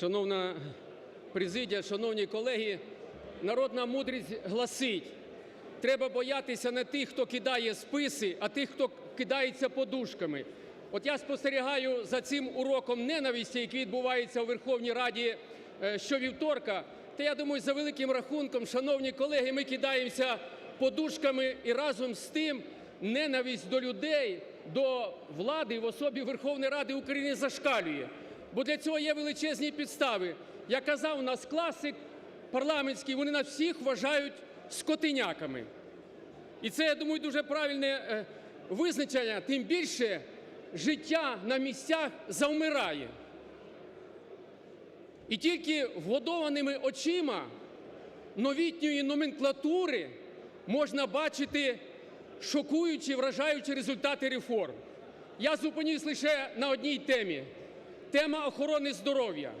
Шановна президія, шановні колеги, народна мудрість гласить: треба боятися не тих, хто кидає списи, а тих, хто кидається подушками. От я спостерігаю за цим уроком ненависті, який відбувається у Верховній Раді е, щовівторка. Та я думаю, за великим рахунком, шановні колеги, ми кидаємося подушками і разом з тим ненависть до людей, до влади в особі Верховної Ради України зашкалює. Бо для цього є величезні підстави. Я казав, у нас класик парламентський, вони нас всіх вважають скотиняками. І це, я думаю, дуже правильне е, визначення, тим більше життя на місцях завмирає. І тільки вгодованими очима новітньої номенклатури можна бачити шокуючі, вражаючі результати реформ. Я зупинюсь лише на одній темі – тема охорони здоров'я.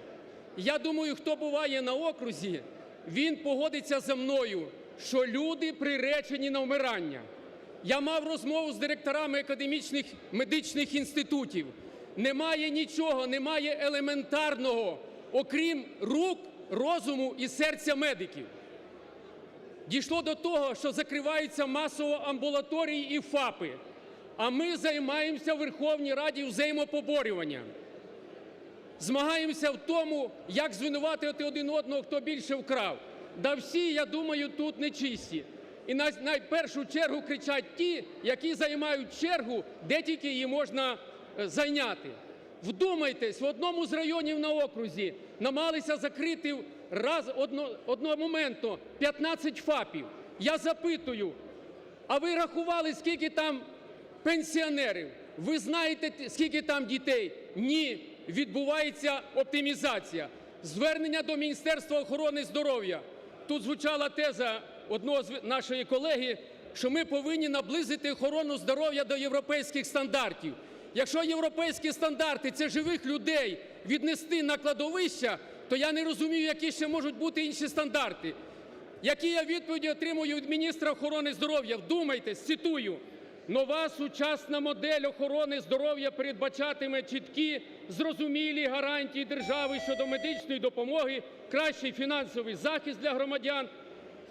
Я думаю, хто буває на окрузі, він погодиться зі мною, що люди приречені на вмирання. Я мав розмову з директорами академічних медичних інститутів. Немає нічого, немає елементарного, окрім рук, розуму і серця медиків. Дійшло до того, що закриваються масово амбулаторії і ФАПи, а ми займаємося в Верховній Раді взаємопоборюванням. Змагаємося в тому, як звинуватити один одного, хто більше вкрав. Да всі, я думаю, тут нечисті. І на, на першу чергу кричать ті, які займають чергу, де тільки її можна е, зайняти. Вдумайтесь, в одному з районів на окрузі намагалися закрити раз одно, одномоментно 15 ФАПів. Я запитую, а ви рахували, скільки там пенсіонерів? Ви знаєте, скільки там дітей? Ні. Відбувається оптимізація. Звернення до Міністерства охорони здоров'я. Тут звучала теза одного з нашої колеги, що ми повинні наблизити охорону здоров'я до європейських стандартів. Якщо європейські стандарти – це живих людей віднести на кладовища, то я не розумію, які ще можуть бути інші стандарти. Які я відповіді отримую від міністра охорони здоров'я? Вдумайтесь, цитую: "Нова сучасна модель охорони здоров'я передбачатиме чіткі, зрозумілі гарантії держави щодо медичної допомоги, кращий фінансовий захист для громадян,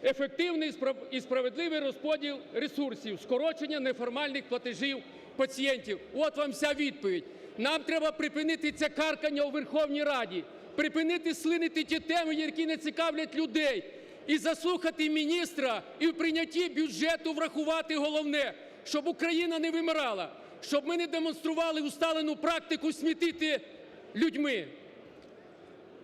ефективний і справедливий розподіл ресурсів, скорочення неформальних платежів пацієнтів". От вам вся відповідь. Нам треба припинити це каркання у Верховній Раді, припинити слинити ті теми, які не цікавлять людей, і заслухати міністра, і в прийнятті бюджету врахувати головне, щоб Україна не вимирала, щоб ми не демонстрували усталену практику смітити людьми.